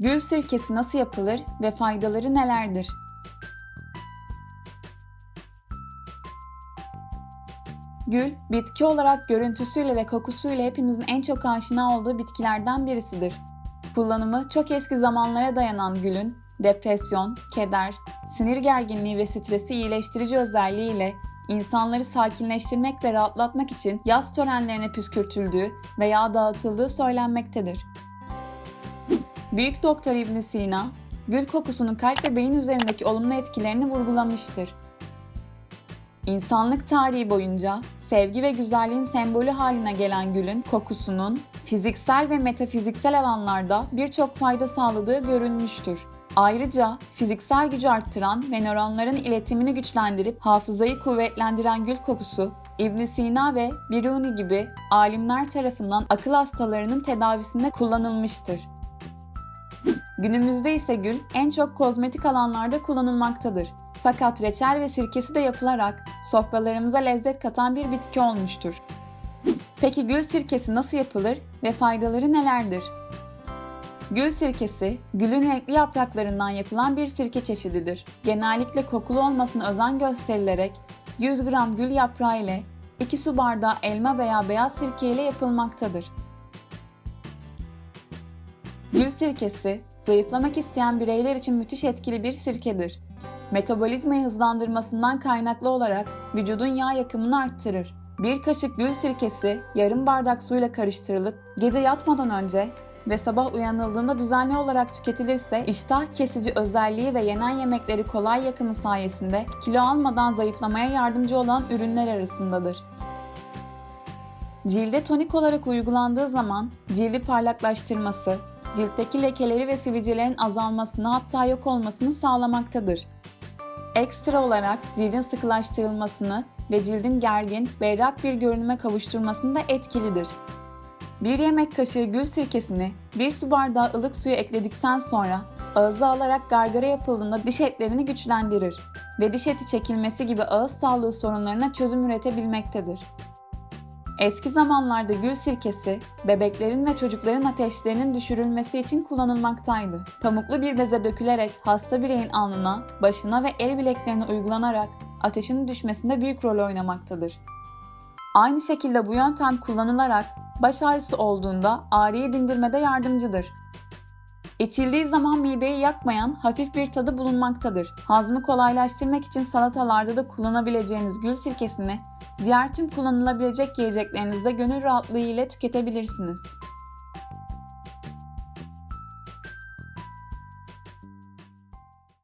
Gül sirkesi nasıl yapılır ve faydaları nelerdir? Gül, bitki olarak görüntüsüyle ve kokusuyla hepimizin en çok aşina olduğu bitkilerden birisidir. Kullanımı çok eski zamanlara dayanan gülün, depresyon, keder, sinir gerginliği ve stresi iyileştirici özelliğiyle insanları sakinleştirmek ve rahatlatmak için yaz törenlerine püskürtüldüğü veya dağıtıldığı söylenmektedir. Büyük Doktor İbn Sina, gül kokusunun kalp ve beyin üzerindeki olumlu etkilerini vurgulamıştır. İnsanlık tarihi boyunca sevgi ve güzelliğin sembolü haline gelen gülün kokusunun fiziksel ve metafiziksel alanlarda birçok fayda sağladığı görülmüştür. Ayrıca fiziksel gücü arttıran ve nöronların iletimini güçlendirip hafızayı kuvvetlendiren gül kokusu, ibn Sina ve Biruni gibi alimler tarafından akıl hastalarının tedavisinde kullanılmıştır. Günümüzde ise gül en çok kozmetik alanlarda kullanılmaktadır. Fakat reçel ve sirkesi de yapılarak sofralarımıza lezzet katan bir bitki olmuştur. Peki gül sirkesi nasıl yapılır ve faydaları nelerdir? Gül sirkesi, gülün renkli yapraklarından yapılan bir sirke çeşididir. Genellikle kokulu olmasına özen gösterilerek 100 gram gül yaprağı ile 2 su bardağı elma veya beyaz sirke ile yapılmaktadır. Gül sirkesi, zayıflamak isteyen bireyler için müthiş etkili bir sirkedir. Metabolizmayı hızlandırmasından kaynaklı olarak vücudun yağ yakımını arttırır. Bir kaşık gül sirkesi yarım bardak suyla karıştırılıp gece yatmadan önce ve sabah uyanıldığında düzenli olarak tüketilirse iştah kesici özelliği ve yenen yemekleri kolay yakımı sayesinde kilo almadan zayıflamaya yardımcı olan ürünler arasındadır. Cilde tonik olarak uygulandığı zaman cildi parlaklaştırması, ciltteki lekeleri ve sivilcelerin azalmasını hatta yok olmasını sağlamaktadır. Ekstra olarak cildin sıkılaştırılmasını ve cildin gergin, berrak bir görünüme kavuşturmasında etkilidir. Bir yemek kaşığı gül sirkesini bir su bardağı ılık suya ekledikten sonra ağza alarak gargara yapıldığında diş etlerini güçlendirir ve diş eti çekilmesi gibi ağız sağlığı sorunlarına çözüm üretebilmektedir. Eski zamanlarda gül sirkesi, bebeklerin ve çocukların ateşlerinin düşürülmesi için kullanılmaktaydı. Pamuklu bir beze dökülerek hasta bireyin alnına, başına ve el bileklerine uygulanarak ateşin düşmesinde büyük rol oynamaktadır. Aynı şekilde bu yöntem kullanılarak baş ağrısı olduğunda ağrıyı dindirmede yardımcıdır. İçildiği zaman mideyi yakmayan hafif bir tadı bulunmaktadır. Hazmı kolaylaştırmak için salatalarda da kullanabileceğiniz gül sirkesini diğer tüm kullanılabilecek yiyeceklerinizde gönül rahatlığı ile tüketebilirsiniz.